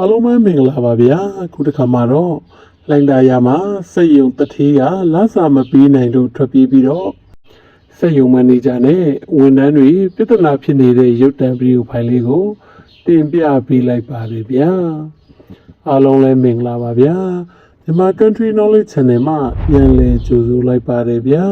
အားလုံးပဲမင်္ဂလာပါဗျာအခုတစ်ခါမှာတော့လိုင်လာရမှာစက်ယုံတထေးကလစာမပြီးနိုင်လို့ထွက်ပြေးပြီးတော့စက်ယုံမန်နေဂျာနဲ့ဝန်ထမ်းတွေပြဿနာဖြစ်နေတဲ့ရုပ်တံဗီဒီယိုဖိုင်လေးကိုတင်ပြပေးလိုက်ပါတယ်ဗျာအားလုံးလည်းမင်္ဂလာပါဗျာမြန်မာ Country Knowledge Channel မှာပြန်လည်ကြိုဆိုလိုက်ပါတယ်ဗျာ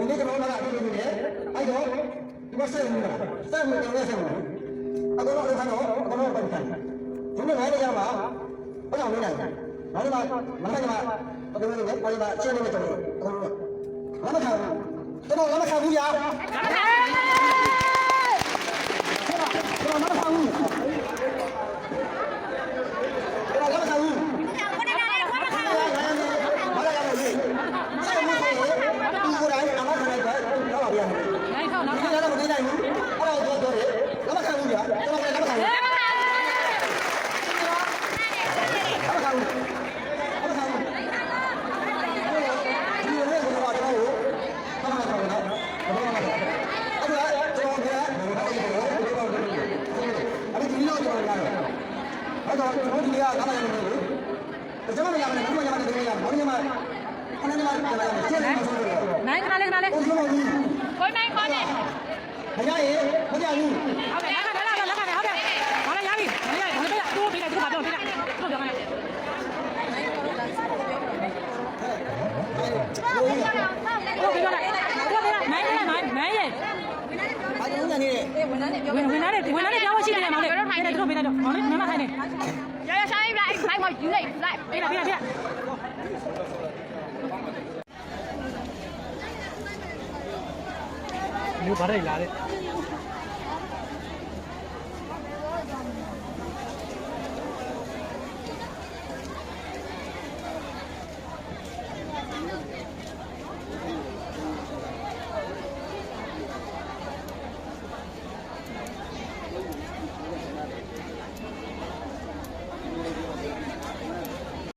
ဒီနေ့ကျွန်တော်တို့ကအတင်းနေတယ်အဲ့တော့ဒီမဆက်ဘူးလားဆက်ဘူးတော့ဆက်ဘူးအကုန်လုံးအခါတော့အကုန်လုံးပတ်တယ်ဒီနေ့ငါးနေရမှာဘယ်အောင်နေနိုင်ငါတို့ကမနက်ကမှအတင်းနေတယ်ဘာလို့အချင်းနေမတော်ဘူးအကုန်လုံးမမခံဘူးကျွန်တော်မမခံဘူးညာကျွန်တော်မမခံဘူးကျွန်တော်မမခံဘူးဘာလဲရမလဲဆက်မှုကိုဒီကိုယ်တိုင်အမခံလိုက်တော့တော့ပါဗျာနိုင်တော့နောက်တော့မနေနိုင်ဘူးအဲ့တော့ပြောတယ်လက်မခံဘူးဗျာကျွန်တော်လည်းလက်မခံဘူးလက်မခံဘူးလက်မခံဘူးဒီလိုနဲ့ကတော့ကျွန်တော်ကိုဘာမှမလုပ်တော့ဘာမှမလုပ်အဲ့ဒါကျွန်တော်ကအဲ့ဒီလိုကျွန်တော်လာတော့ အဲ့တော့ကျွန်တော်ဒီကကားလာနေတယ်ကျွန်တော်မရဘူးကျွန်တော်ရမယ်ကျွန်တော်ရမယ်ဘာလို့ညမခဏညမကျွန်တော်ရမယ်ကျေးဇူးတင်ပါတယ်နိုင်ခဏလေးခဏလေးဟုတ်ကဲ့ပါဘူးကိုနိုင်ခေါ်နေမရရင်မရဘူးဟုတ်ကဲ့လက်ခဏလက်ခဏလက်ခဏဟုတ်ကဲ့ဘာလဲရပြီဘာလဲရဘာလဲပြတိုးပေးလိုက်သူကပြောပေးလိုက်သူပြောမယ်ဟုတ်ကဲ့ပြောလိုက်သူပြောလိုက်နိုင်နိုင်နိုင်နိုင်ရဲ့ဘာလို့လဲနေလဲဝင်ဝင်လာတယ်ဝင်လာတယ်ပြောင်းရှိတယ်မောင်လေးတယ်သူတို့ပေးလိုက်တော့မောင်လေးမ မထိုင်နေရရဆိုင်လိုက်လိုက်မယူလိုက်လိုက်ပေးလိုက်ပေးလိုက်ပေးလိုက်မျိုးဘာတွေလာလဲဟ